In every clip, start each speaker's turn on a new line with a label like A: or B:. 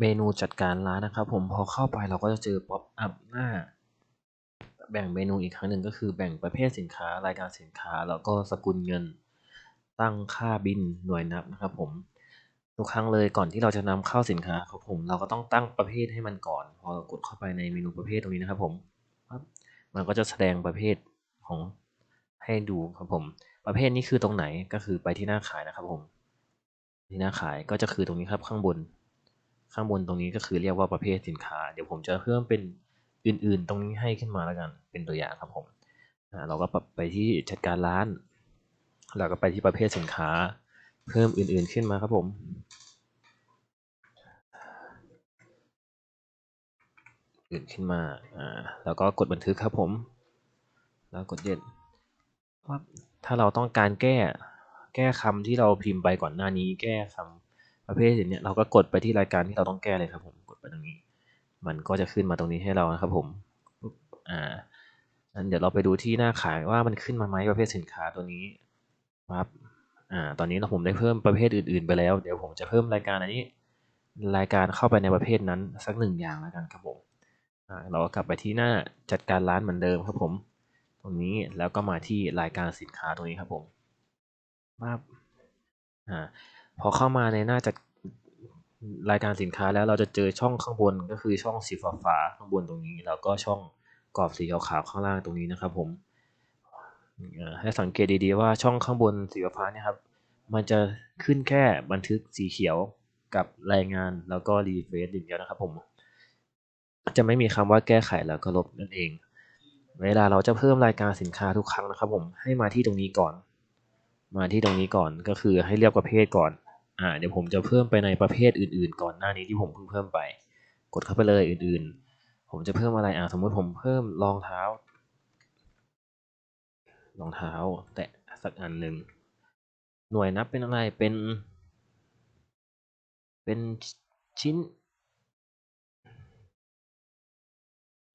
A: เมนูจัดการร้านนะครับผมพอเข้าไปเราก็จะเจอป๊อปอัพหน้า แบ่งเมนูอีกครั้งหนึ่งก็คือแบ่งประเภทสินค้ารายการสินค้า แล้วก็สกุลเงิน ตั้งค่าบินหน่วยนับนะครับผมทุกครั้งเลยก่อนที่เราจะนำเข้าสินค้าครับผมเราก็ต้องตั้งประเภทให้มันก่อน พอเรากดเข้าไปในเมนูประเภทตรงนี้นะครับผมมันก็จะแสดงประเภทของให้ดูครับผม ประเภทนี้คือตรงไหนก็คือไปที่หน้าขายนะครับผม ที่หน้าขายก็จะคือตรงนี้ครับข้างบน ข้างบนตรงนี้ก็คือเรียกว่าประเภทสินค้า เดี๋ยวผมจะเพิ่มเป็นอื่นๆ ตรงนี้ให้ขึ้นมาแล้วกัน เป็นตัวอย่างครับผมเราก็ปรับไปที่จัดการร้าน เราก็ไปที่ประเภทสินค้า เพิ่มอื่นๆขึ้นมาครับผม อื่นขึ้นมา อ่า แล้วก็กดบันทึกครับผม แล้วกดเย็นว่าถ้าเราต้องการแก้ แก้คำที่เราพิมพ์ไปก่อนหน้านี้ แก้คำ ประเภทอย่างเนี้ยเราก็กดไปที่รายการที่เราต้องแก้เลยครับผมกดไปตรงนี้ มันก็จะขึ้นมาตรงนี้ให้เรานะครับผมอ่าอันเดี๋ยวเราไปดูที่หน้าขายว่ามันขึ้นมาไหมประเภทสินค้าตัวนี้ครับอ่าตอนนี้เราผมได้เพิ่มประเภทอื่น ๆ ไปแล้ว เดี๋ยวผมจะเพิ่มรายการอันนี้ รายการเข้าไปในประเภทนั้นสักหนึ่งอย่างแล้วกันครับผมอ่าเราก็กลับไปที่หน้าจัดการร้านเหมือนเดิมครับผม ตรงนี้แล้วก็มาที่รายการสินค้าตรงนี้ครับผมปั๊บอ่า พอเข้ามาในหน้าจัดรายการสินค้าแล้วเราจะเจอช่องข้างบนก็คือช่องสีฟ้าๆข้างบนตรงนี้ แล้วก็ช่องกรอบสีขาวๆข้างล่างตรงนี้นะครับผมให้สังเกตดีๆว่าช่องข้างบนสีฟ้าเนี่ยครับมันจะขึ้นแค่บันทึกสีเขียวกับรายงานแล้วก็รีเฟรชอย่างเดียวนะครับผมจะไม่มีคำว่าแก้ไขแล้วก็ลบนั่นเอง เวลาเราจะเพิ่มรายการสินค้าทุกครั้งนะครับผมให้มาที่ตรงนี้ก่อน มาที่ตรงนี้ก่อนก็คือให้เลือกประเภทก่อน อ่าเดี๋ยวผมจะเพิ่มไปในประเภทอื่น ๆ ก่อนหน้านี้ที่ผมเพิ่งเพิ่มไป กดเข้าไปเลยอื่น ๆ ผมจะเพิ่มอะไรอ่าสมมติผมเพิ่มรองเท้ารองเท้า แตะสักอันหนึ่งหน่วยนับเป็นอะไรเป็น เป็นชิ้น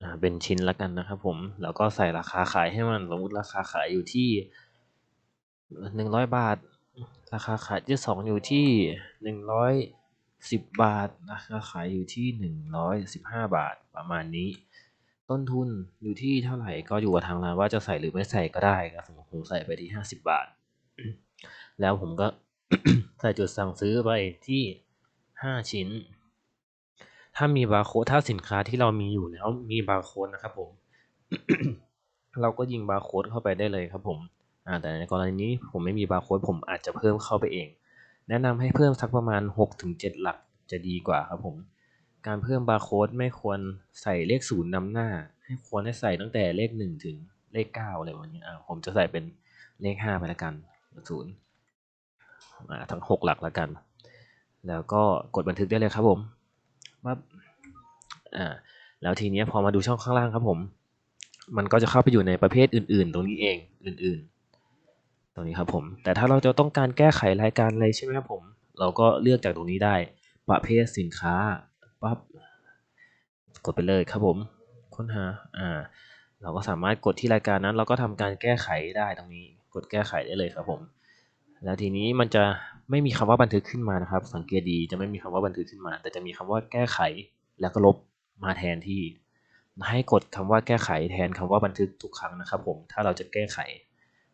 A: อ่าเป็นชิ้นละกันนะครับผม แล้วก็ใส่ราคาขายให้มันสมมติราคาขายอยู่ที่หนึ่งร้อยบาท ราคาขายที่สองอยู่ที่หนึ่งร้อยสิบบาท ราคาขายอยู่ที่หนึ่งร้อยสิบห้าบาทประมาณนี้ ต้นทุนอยู่ที่เท่าไหร่ก็อยู่กับทางร้านว่าจะใส่หรือไม่ใส่ก็ได้ครับสมมติผมใส่ไปที่ห้าสิบบาท แล้วผมก็ใส่จุดสั่งซื้อไปที่ห้าชิ้น ถ้ามีบาร์โค้ดถ้าสินค้าที่เรามีอยู่แล้วมีบาร์โค้ดนะครับผม เราก็ยิงบาร์โค้ดเข้าไปได้เลยครับผม แต่ในกรณีนี้ผมไม่มีบาร์โค้ดผมอาจจะเพิ่มเข้าไปเอง แนะนำให้เพิ่มสักประมาณ6ถึง7หลักจะดีกว่าครับผม การเพิ่มบาร์โค้ดไม่ควรใส่เลขศูนย์นำหน้า ให้ควรให้ใส่ตั้งแต่เลขหนึ่งถึงเลขเก้าอะไรวันนี้อ่าผมจะใส่เป็นเลขห้าไปแล้วกันศูนย์ทั้งหกหลักแล้วกัน แล้วก็กดบันทึกได้เลยครับผมปั๊บอ่าแล้วทีนี้พอมาดูช่องข้างล่างครับผม มันก็จะเข้าไปอยู่ในประเภทอื่น ๆ ตรงนี้เองอื่น ๆ ตรงนี้ครับผม แต่ถ้าเราจะต้องการแก้ไขรายการอะไรใช่ไหมครับผม เราก็เลือกจากตรงนี้ได้ ประเภทสินค้าปั๊บกดไปเลยครับผม ค้นหา อ่า เราก็สามารถกดที่รายการนั้น เราก็ทำการแก้ไขได้ตรงนี้ กดแก้ไขได้เลยครับผม แล้วทีนี้มันจะไม่มีคำว่าบันทึกขึ้นมานะครับ สังเกตดีจะไม่มีคำว่าบันทึกขึ้นมา แต่จะมีคำว่าแก้ไขแล้วก็ลบมาแทนที่ ให้กดคำว่าแก้ไขแทนคำว่าบันทึกทุกครั้งนะครับผม ถ้าเราจะแก้ไข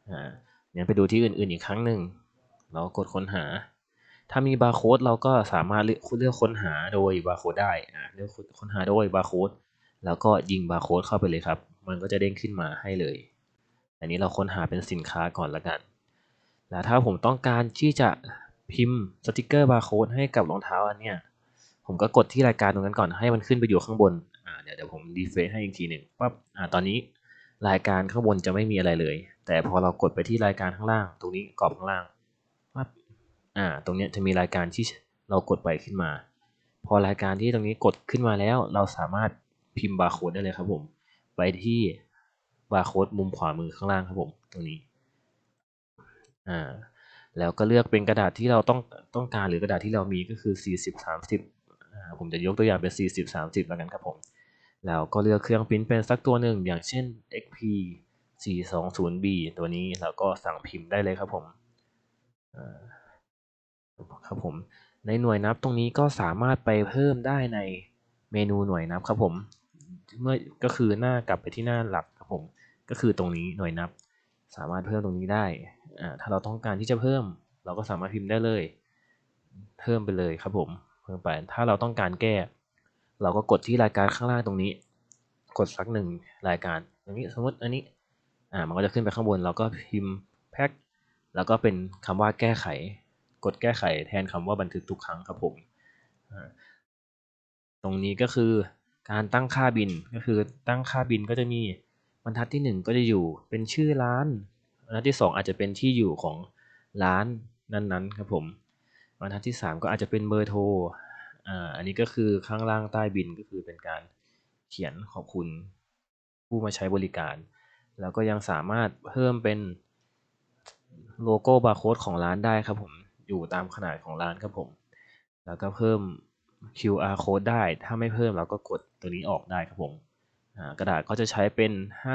A: อ่า งั้นไปดูที่อื่นๆอีกครั้งหนึ่งเรากดค้นหา ถ้ามีบาร์โค้ดเราก็สามารถเลือกเลือกค้นหาโดยบาร์โค้ดได้เลือกค้นหาโดยบาร์โค้ดแล้วก็ยิงบาร์โค้ดเข้าไปเลยครับ มันก็จะเด้งขึ้นมาให้เลย อันนี้เราค้นหาเป็นสินค้าก่อนละกัน แล้วถ้าผมต้องการที่จะพิมพ์สติกเกอร์บาร์โค้ดให้กับรองเท้าอันเนี้ย ผมก็กดที่รายการตรงนั้นก่อนให้มันขึ้นไปอยู่ข้างบน อ่าเดี๋ยวเดี๋ยวผมรีเฟรชให้อีกทีหนึ่งปั๊บ อ่าตอนนี้รายการข้างบนจะไม่มีอะไรเลย แต่พอเรากดไปที่รายการข้างล่าง ตรงนี้กรอบข้างล่างปั๊บอ่า ตรงนี้จะมีรายการที่เรากดไปขึ้นมา พอรายการที่ตรงนี้กดขึ้นมาแล้ว เราสามารถพิมพ์บาร์โค้ดได้เลยครับผม ไปที่บาร์โค้ดมุมขวามือข้างล่างครับผม ตรงนี้ อ่า แล้วก็เลือกเป็นกระดาษที่เราต้องต้องการหรือกระดาษที่เรามีก็คือ 40 30อ่า ผมจะยกตัวอย่างเป็น 40 30 แล้วกันครับผม แล้วก็เลือกเครื่องพิมพ์เป็นสักตัวหนึ่งอย่างเช่น XP 420B ตัวนี้แล้วก็สั่งพิมพ์ได้เลยครับผมครับผม ในหน่วยนับตรงนี้ก็สามารถไปเพิ่มได้ในเมนูหน่วยนับครับผม เมื่อก็คือหน้ากลับไปที่หน้าหลักครับผม ก็คือตรงนี้หน่วยนับ สามารถเพิ่มตรงนี้ได้ถ้าเราต้องการที่จะเพิ่ม เราก็สามารถพิมพ์ได้เลย เพิ่มไปเลยครับผมเพิ่มไปถ้าเราต้องการแก้ เราก็กดที่รายการข้างล่างตรงนี้ กดสักหนึ่งรายการอย่างนี้สมมติอันนี้ อ่ามันก็จะขึ้นไปข้างบนเราก็พิมพ์แพ็คแล้วก็เป็นคำว่าแก้ไข กดแก้ไขแทนคำว่าบันทึกทุกครั้งครับผมตรงนี้ก็คือการตั้งค่าบินก็คือตั้งค่าบินก็จะมีบรรทัดที่หนึ่งก็จะอยู่เป็นชื่อร้านบรรทัดที่สองอาจจะเป็นที่อยู่ของร้านนั้นๆครับผมบรรทัดที่สามก็อาจจะเป็นเบอร์โทรอ่าอันนี้ก็คือข้างล่างใต้บินก็คือเป็นการเขียนขอบคุณผู้มาใช้บริการ แล้วก็ยังสามารถเพิ่มเป็นโลโก้บาร์โค้ดของร้านได้ครับผมอยู่ตามขนาดของร้านครับผม แล้วก็เพิ่ม QR code ได้ ถ้าไม่เพิ่มเราก็กดตัวนี้ออกได้ครับผมกระดาษก็จะใช้เป็น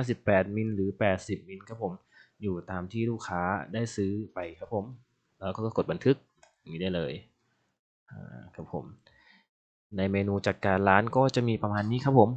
A: 58 มิลหรือ 80 มิลครับผม อยู่ตามที่ลูกค้าได้ซื้อไปครับผม แล้วก็กดบันทึกอย่างนี้ได้เลยครับผม ในเมนูจัดการร้านก็จะมีประมาณนี้ครับผม